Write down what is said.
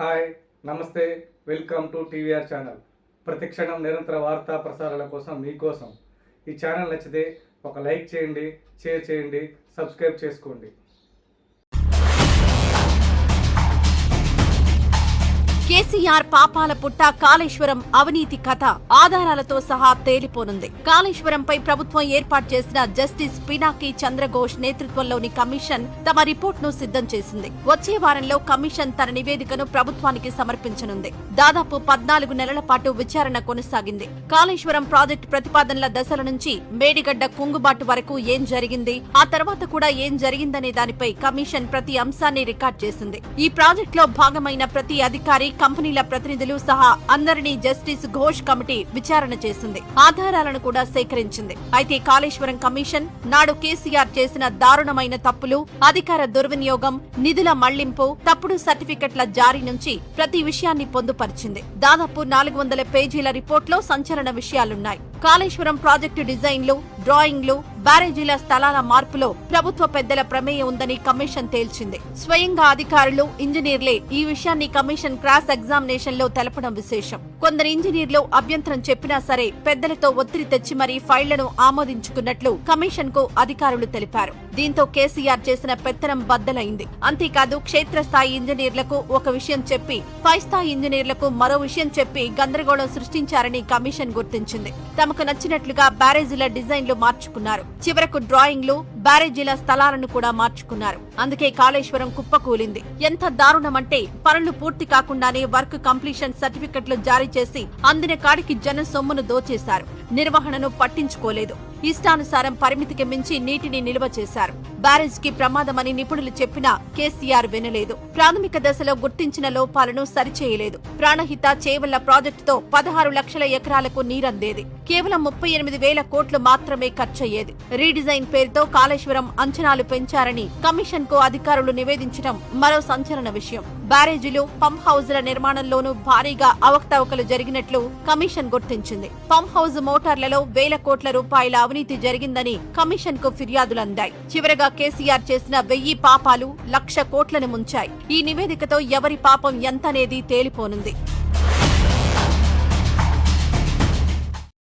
Hi నమస్తే welcome to TVR channel. ప్రతిక్షణం నిరంతర వార్తా ప్రసారాల కోసం మీకోసం. ఈ ఛానల్ నచ్చితే ఒక లైక్ చేయండి షేర్ చేయండి సబ్స్క్రైబ్ చేసుకోండి. కేసీఆర్ పాపాల పుట్ట కాళేశ్వరం అవినీతి కథ ఆధారాలతో సహా తేలిపోనుంది. కాళేశ్వరంపై ప్రభుత్వం ఏర్పాటు చేసిన జస్టిస్ పినాకి చంద్రఘోష్ నేతృత్వంలోని కమిషన్ తమ రిపోర్ట్ను సిద్ధం చేసింది. వచ్చే వారంలో కమిషన్ తన నివేదికను ప్రభుత్వానికి సమర్పించనుంది. దాదాపు పద్నాలుగు నెలల పాటు విచారణ కొనసాగింది. కాళేశ్వరం ప్రాజెక్టు ప్రతిపాదనల దశల నుంచి మేడిగడ్డ కుంగుబాటు వరకు ఏం జరిగింది? ఆ తర్వాత కూడా ఏం జరిగిందనే దానిపై కమిషన్ ప్రతి అంశాన్ని రికార్డ్ చేసింది. ఈ ప్రాజెక్టులో భాగమైన ప్రతి అధికారి కంపెనీల ప్రతినిధులు సహా అందరినీ జస్టిస్ ఘోష్ కమిటీ విచారణ చేసింది. ఆధారాలను కూడా సేకరించింది. అయితే కాళేశ్వరం కమిషన్ నాడు కేసీఆర్ చేసిన దారుణమైన తప్పులు అధికార దుర్వినియోగం నిధుల మళ్ళింపు తప్పుడు సర్టిఫికెట్ల జారీ నుంచి ప్రతి విషయాన్ని పొందుపరిచింది. దాదాపు నాలుగు వందల పేజీల రిపోర్ట్లో సంచలన విషయాలున్నాయి. కాళేశ్వరం ప్రాజెక్టు డిజైన్లు డ్రాయింగ్లు బ్యారేజీల స్థలాల మార్పులో ప్రభుత్వ పెద్దల ప్రమేయం ఉందని కమిషన్ తేల్చింది. స్వయంగా అధికారులు ఇంజనీర్లే ఈ విషయాన్ని కమిషన్ క్రాస్ ఎగ్జామినేషన్లో తెలపడం విశేషం. కొందరు ఇంజనీర్లు అభ్యంతరం చెప్పినా సరే పెద్దలతో ఒత్తిడి తెచ్చి మరీ ఫైళ్ళను ఆమోదించుకున్నట్లు కమిషన్కు అధికారులు తెలిపారు. దీంతో కేసీఆర్ చేసిన పెత్తనం బద్దలైంది. అంతేకాదు క్షేత్రస్థాయి ఇంజనీర్లకు ఒక విషయం చెప్పి పై స్థాయి ఇంజనీర్లకు మరో విషయం చెప్పి గందరగోళం సృష్టించారని కమిషన్ గుర్తించింది. తమకు నచ్చినట్లుగా బ్యారేజీల డిజైన్లు మార్చుకున్నారు. చివరకు డ్రాయింగ్లు బ్యారేజీల స్థలాలను కూడా మార్చుకున్నారు. అందుకే కాళేశ్వరం కుప్పకూలింది. ఎంత దారుణమంటే పనులు పూర్తి కాకుండానే వర్క్ కంప్లీషన్ సర్టిఫికెట్లు జారీ చేసి అందిన కాడికి జన సొమ్మును దోచేశారు. నిర్వహణను పట్టించుకోలేదు. ఇష్టానుసారం పరిమితికి మించి నీటిని నిల్వ చేశారు. బ్యారేజ్కి ప్రమాదమని నిపుణులు చెప్పినా కేసీఆర్ వినలేదు. ప్రాథమిక దశలో గుర్తించిన లోపాలను సరిచేయలేదు. ప్రాణహిత చేవల్ల ప్రాజెక్టుతో పదహారు లక్షల ఎకరాలకు నీరందేది. కేవలం ముప్పై ఎనిమిది వేల కోట్లు మాత్రమే ఖర్చయ్యేది. రీడిజైన్ పేరుతో కాళేశ్వరం అంచనాలు పెంచారని కమిషన్కు అధికారులు నివేదించడం మరో సంచలన విషయం. బ్యారేజీలు పంప్ హౌజ్ల నిర్మాణంలోనూ భారీగా అవకతవకలు జరిగినట్లు కమిషన్ గుర్తించింది. పంప్ హౌజ్ మోటార్లలో వేల కోట్ల రూపాయల అవినీతి జరిగిందని కమిషన్కు ఫిర్యాదులు అందాయి చివరగా కేసీఆర్ చేసిన వెయ్యి పాపాలు లక్ష కోట్లను ముంచాయి. ఈ నివేదికతో ఎవరి పాపం ఎంతనేది తేలిపోనుంది.